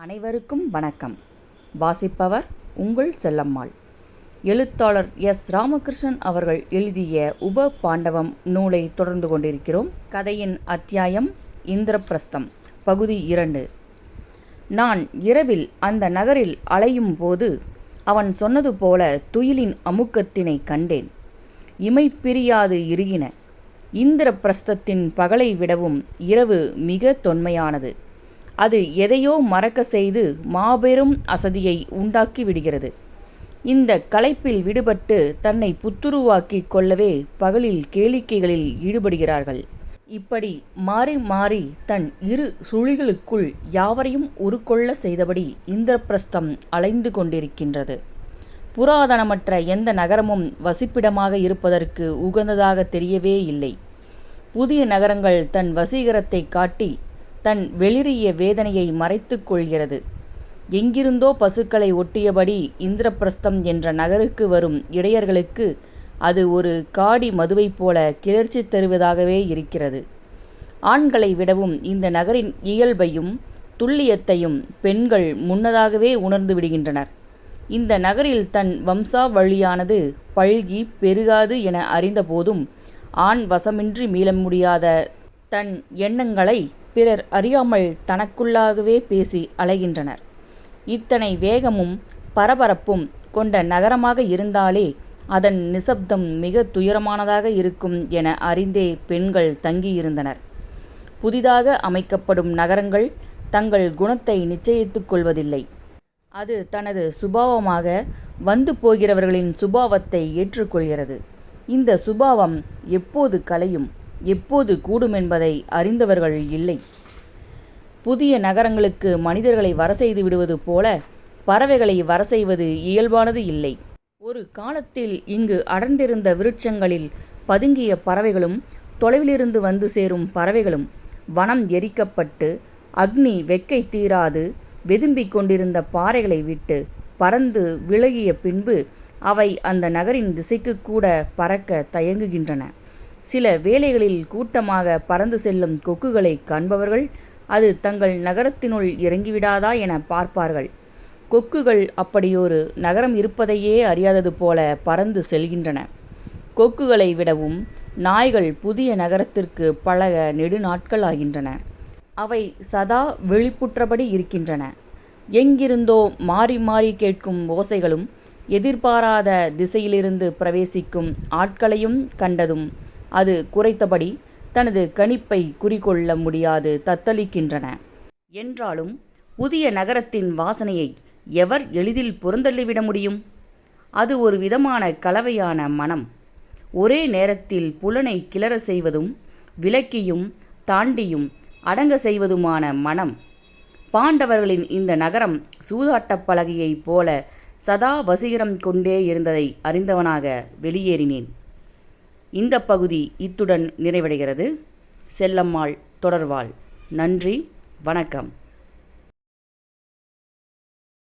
அனைவருக்கும் வணக்கம். வாசிப்பவர் உங்கள் செல்லம்மாள். எழுத்தாளர் எஸ். ராமகிருஷ்ணன் அவர்கள் எழுதிய உப பாண்டவம் நூலை தொடர்ந்து கொண்டிருக்கிறோம். கதையின் அத்தியாயம் இந்திரபிரஸ்தம் பகுதி இரண்டு. நான் இரவில் அந்த நகரில் அலையும் போது அவன் சொன்னது போல துயிலின் அமுக்கத்தினை கண்டேன். இமை பிரியாது இறுகின. இந்திரபிரஸ்தத்தின் பகலை விடவும் இரவு மிக தொன்மையானது. அது எதையோ மறக்க செய்து மாபெரும் அசதியை உண்டாக்கி விடுகிறது. இந்த களைப்பில் விடுபட்டு தன்னை புத்துருவாக்கிக் கொள்ளவே பகலில் கேளிக்கைகளில் ஈடுபடுகிறார்கள். இப்படி மாறி மாறி தன் இரு சுழிகளுக்குள் யாவரையும் உருக்கொள்ள செய்தபடி இந்திரப்பிரஸ்தம் அலைந்து கொண்டிருக்கின்றது. புராதனமற்ற எந்த நகரமும் வசிப்பிடமாக இருப்பதற்கு உகந்ததாக தெரியவே இல்லை. புதிய நகரங்கள் தன் வசீகரத்தை காட்டி தன் வெளிரிய வேதனையை மறைத்து கொள்கிறது. எங்கிருந்தோ பசுக்களை ஒட்டியபடி இந்திரபிரஸ்தம் என்ற நகருக்கு வரும் இடையர்களுக்கு அது ஒரு காடி மதுவைப் போல கிளர்ச்சி தருவதாகவே இருக்கிறது. ஆண்களை விடவும் இந்த நகரின் இயல்பையும் துல்லியத்தையும் பெண்கள் முன்னதாகவே உணர்ந்து விடுகின்றனர். இந்த நகரில் தன் வம்சாவழியானது பழ்கி பெருகாது என அறிந்தபோதும் ஆண் வசமின்றி மீள முடியாத தன் எண்ணங்களை பிறர் அறியாமல் தனக்குள்ளாகவே பேசி அலைகின்றனர். இத்தனை வேகமும் பரபரப்பும் கொண்ட நகரமாக இருந்தாலே அதன் நிசப்தம் மிக துயரமானதாக இருக்கும் என அறிந்தே பெண்கள் தங்கியிருந்தனர். புதிதாக அமைக்கப்படும் நகரங்கள் தங்கள் குணத்தை நிச்சயித்துக் கொள்வதில்லை. அது தனது சுபாவமாக வந்து போகிறவர்களின் சுபாவத்தை ஏற்றுக்கொள்கிறது. இந்த சுபாவம் எப்போது கலையும்? எப்போது கூடும் என்பதை அறிந்தவர்கள் இல்லை. புதிய நகரங்களுக்கு மனிதர்களை வர செய்து விடுவது போல பறவைகளை வர செய்வது இயல்பானது இல்லை. ஒரு காலத்தில் இங்கு அடர்ந்திருந்த விருட்சங்களில் பதுங்கிய பறவைகளும் தொலைவிலிருந்து வந்து சேரும் பறவைகளும் வனம் எரிக்கப்பட்டு அக்னி வெக்கை தீராது வெதும்பிக் கொண்டிருந்த பாறைகளை விட்டு பறந்து விலகிய பின்பு அவை அந்த நகரின் திசைக்கு கூட பறக்க தயங்குகின்றன. சில வேளைகளில் கூட்டமாக பறந்து செல்லும் கொக்குகளை காண்பவர்கள் அது தங்கள் நகரத்தினுள் இறங்கிவிடாதா என பார்ப்பார்கள். கொக்குகள் அப்படியொரு நகரம் இருப்பதையே அறியாதது போல பறந்து செல்கின்றன. கொக்குகளை விடவும் நாய்கள் புதிய நகரத்திற்கு பழக நெடுநாட்கள் ஆகின்றன. அவை சதா வெளிப்புற்றபடி இருக்கின்றன. எங்கிருந்தோ மாறி மாறி கேட்கும் ஓசைகளும் எதிர்பாராத திசையிலிருந்து பிரவேசிக்கும் ஆட்களையும் கண்டதும் அது குறைத்தபடி தனது கணிப்பை குறிக்கொள்ள முடியாது தத்தளிக்கின்றன. என்றாலும் புதிய நகரத்தின் வாசனையை எவர் எளிதில் புறந்தள்ளிவிட முடியும்? அது ஒரு விதமான கலவையான மனம். ஒரே நேரத்தில் புலனை கிளற செய்வதும் விலக்கியும் தாண்டியும் அடங்க செய்வதுமான மனம். பாண்டவர்களின் இந்த நகரம் சூதாட்டப் பலகையைப் போல சதா வசீகரம் கொண்டே இருந்ததை அறிந்தவனாக வெளியேறினேன். இந்த பகுதி இத்துடன் நிறைவடைகிறது. செல்லம்மாள் தொடர்வாள். நன்றி வணக்கம்.